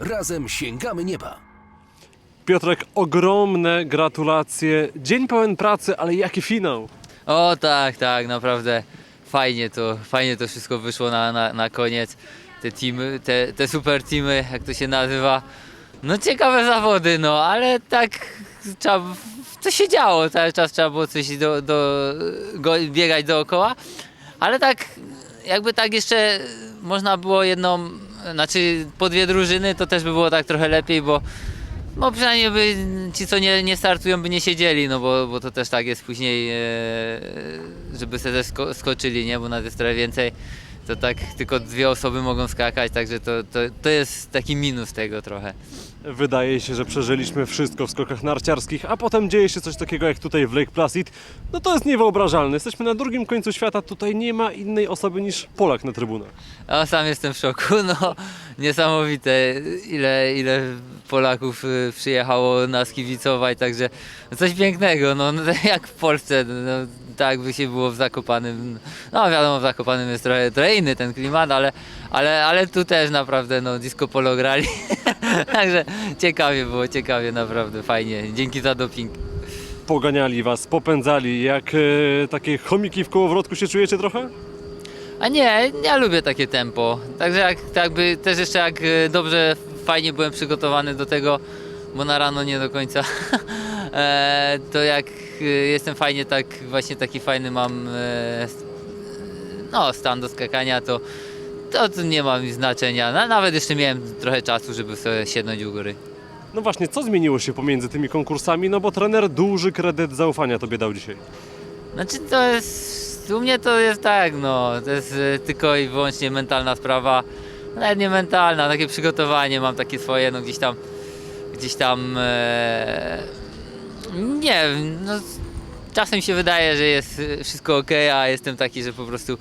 Razem sięgamy nieba. Piotrek, ogromne gratulacje. Dzień pełen pracy, ale jaki finał. O tak, tak, naprawdę fajnie to, fajnie to wszystko wyszło na, na, na koniec. Te teamy, te, te super teamy, jak to się nazywa. No ciekawe zawody, no ale tak trzeba, to się działo, cały czas trzeba było coś do, do, go, biegać dookoła. Ale tak, jakby tak jeszcze można było jedną, znaczy po dwie drużyny, to też by było tak trochę lepiej, bo no przynajmniej by ci, co nie, nie startują, by nie siedzieli, no bo, bo to też tak jest później, e, żeby sobie sko- skoczyli, nie? Bo nas jest trochę więcej, to tak tylko dwie osoby mogą skakać, także to, to, to jest taki minus tego trochę. Wydaje się, że przeżyliśmy wszystko w skokach narciarskich, a potem dzieje się coś takiego jak tutaj w Lake Placid. No to jest niewyobrażalne. Jesteśmy na drugim końcu świata, tutaj nie ma innej osoby niż Polak na trybunach. A sam jestem w szoku, no niesamowite ile, ile Polaków y, przyjechało nas kibicować, także coś pięknego, no no, jak w Polsce, no, tak by się było w Zakopanym, no wiadomo w Zakopanym jest trochę, trochę inny ten klimat, ale, ale, ale tu też naprawdę no disco polo grali, także ciekawie było, ciekawie naprawdę, fajnie, dzięki za doping. Poganiali was, popędzali, jak e, takie chomiki w kołowrotku się czujecie trochę? A nie, ja lubię takie tempo. Także jak, tak jakby też jeszcze jak e, dobrze, fajnie byłem przygotowany do tego, bo na rano nie do końca. e, to jak e, jestem fajnie tak, właśnie taki fajny mam no, stan do skakania, to, to, nie ma mi znaczenia. Na, nawet jeszcze miałem trochę czasu, żeby sobie siednąć u góry. No właśnie, co zmieniło się pomiędzy tymi konkursami? No bo trener duży kredyt zaufania tobie dał dzisiaj. Znaczy to jest, u mnie to jest tak, no, to jest e, tylko i wyłącznie mentalna sprawa, nawet nie mentalna, takie przygotowanie mam takie swoje, no gdzieś tam, gdzieś tam, e, nie wiem, no czasem się wydaje, że jest wszystko ok, a jestem taki, że po prostu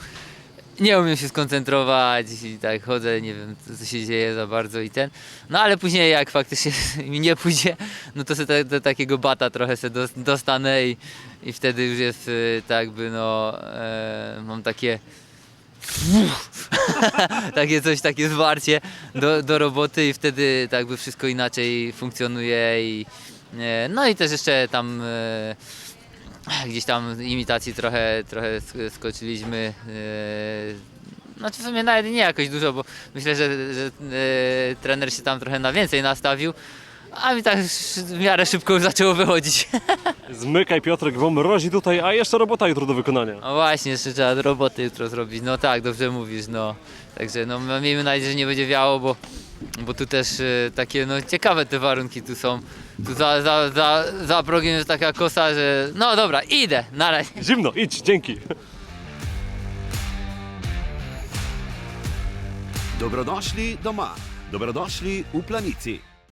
nie umiem się skoncentrować i tak chodzę, nie wiem co, się dzieje za bardzo i ten. No ale później jak faktycznie mi nie pójdzie, no to sobie te, te, takiego bata trochę dos- dostanę i, i wtedy już jest y, tak jakby no e, mam takie takie coś, takie zwarcie do, do roboty i wtedy tak jakby wszystko inaczej funkcjonuje i e, no i też jeszcze tam e, gdzieś tam imitacji trochę, trochę sk- skoczyliśmy. e, Znaczy w sumie nawet nie jakoś dużo, bo myślę, że, że e, trener się tam trochę na więcej nastawił, a mi tak w miarę szybko zaczęło wychodzić. Zmykaj Piotrek, bo mrozi tutaj, a jeszcze robota jutro do wykonania. No właśnie, jeszcze trzeba roboty jutro zrobić. No tak, dobrze mówisz, no. Także no miejmy nadzieję, że nie będzie wiało, bo, bo tu też e, takie no ciekawe te warunki tu są. Tu za, za, za, za progiem jest taka kosa, że no dobra, idę, na razie. Zimno, idź, dzięki. Dobrodošli doma, dobrodošli v planici.